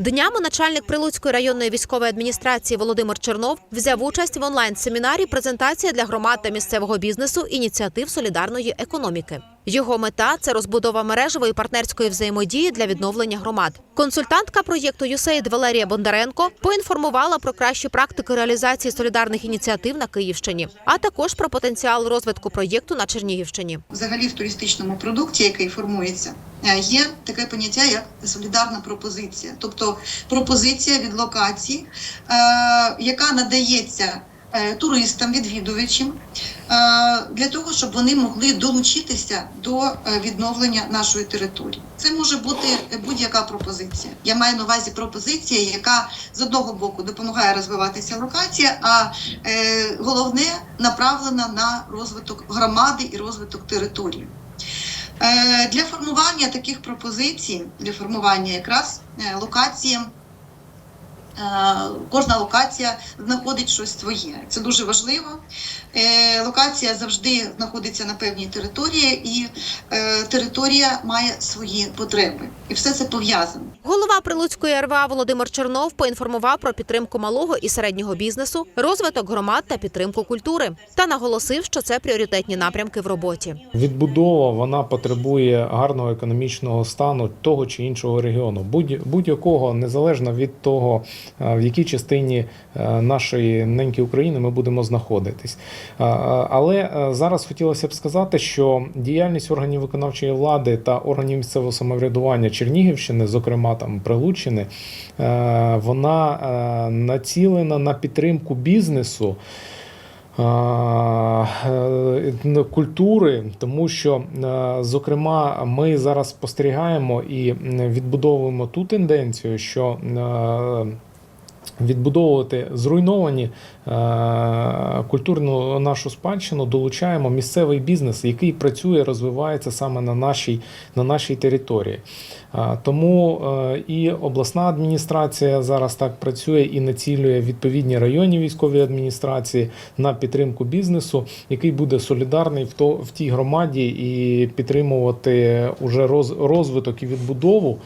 Днями начальник Прилуцької районної військової адміністрації Володимир Чернов взяв участь в онлайн-семінарі «Презентація для громад та місцевого бізнесу ініціатив солідарної економіки. Його мета це розбудова мережевої партнерської взаємодії для відновлення громад. Консультантка проєкту «ЮСЕЙД» Валерія Бондаренко поінформувала про кращі практики реалізації солідарних ініціатив на Київщині, а також про потенціал розвитку проєкту на Чернігівщині. Взагалі в туристичному продукті, який формується, є таке поняття як солідарна пропозиція, тобто пропозиція від локації, е, яка надається е, туристам, відвідувачам е, для того, щоб вони могли долучитися до е, відновлення нашої території. Це може бути будь-яка пропозиція. Я маю на увазі пропозиція, яка з одного боку допомагає розвиватися локація, а е, головне направлена на розвиток громади і розвиток території. Е, Для формування таких пропозицій, для формування якраз е, локації, кожна локація знаходить щось своє. Це дуже важливо. Е, Локація завжди знаходиться на певній території, і е, територія має свої потреби. І все це пов'язано. Голова Прилуцької РВА Володимир Чернов поінформував про підтримку малого і середнього бізнесу, розвиток громад та підтримку культури та наголосив, що це пріоритетні напрямки в роботі. Відбудова вона потребує гарного економічного стану того чи іншого регіону, будь- будь-якого незалежно від того, е, в якій частині е, нашої неньки України ми будемо знаходитись. Але е, зараз хотілося б сказати, що діяльність органів виконавчої влади та органів місцевого самоврядування Чернігівщини, зокрема там Прилуччини, е, вона націлена на підтримку бізнесу. культури, тому що, зокрема, ми зараз спостерігаємо і відбудовуємо ту тенденцію, що відбудовувати зруйновані е, культурну нашу спадщину, долучаємо місцевий бізнес, який працює, розвивається саме на нашій, на нашій території. Тому е, і обласна адміністрація зараз так працює і націлює відповідні районні військові адміністрації на підтримку бізнесу, який буде солідарний в, то, в тій громаді і підтримувати уже роз, розвиток і відбудову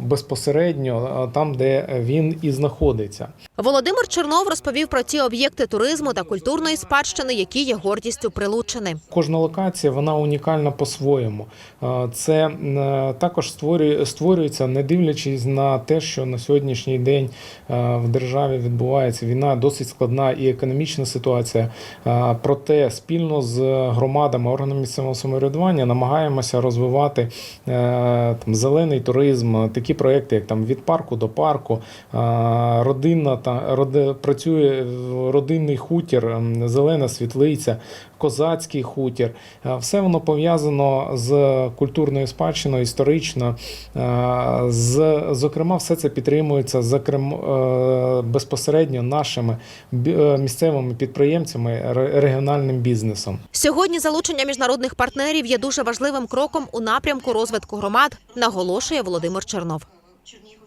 безпосередньо е, там, де він і знаходиться. Володимир Чернов розповів про ті об'єкти туризму та культурної спадщини, які є гордістю Прилуччини. Кожна локація вона унікальна по-своєму. Е, Це також створюється, не дивлячись на те, що на сьогоднішній день е, в державі відбувається війна, досить складна і економічна ситуація. Е, Проте спільно з громадами, органами місцевого самоврядування намагаємося розвивати е, там, зелений туризм, такі проекти, як там від парку до парку, родинна та роди, працює родинний хутір, зелена світлиця, козацький хутір. Все воно пов'язано з культурною спадщиною, історично. Е, З, зокрема, все це підтримується зокрема, е, безпосередньо нашими е, місцевими підприємцями, регіональним бізнесом. Сьогодні залучення міжнародних партнерів є дуже важливим кроком у напрямку розвитку громад, наголошує Володимир Чернов. Чернігів